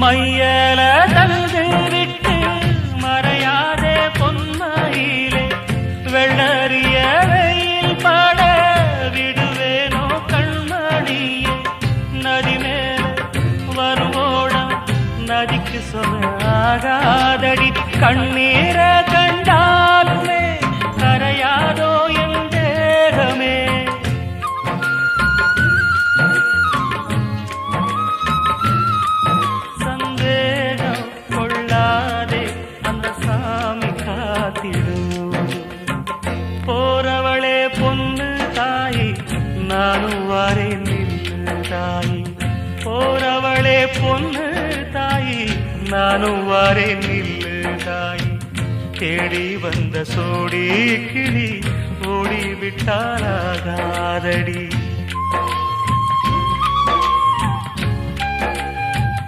மையல தந்து விட்டு மறையாதே பொன்மையிலே. வெள்ளறிய வெயில் பாட விடுவேனோ கண்மணியே. நதி மேல வருவோடம் நதிக்கு சொல்ல ஆகாதடி கண்ணீர. நானும் வாரேன் நின்று தாயி. போறவளே பொண்ணு தாயி. நானும் வாரேன் நில்லு தாயி. தேடி வந்த சோடி கிளி ஓடி விட்டாலாகாதடி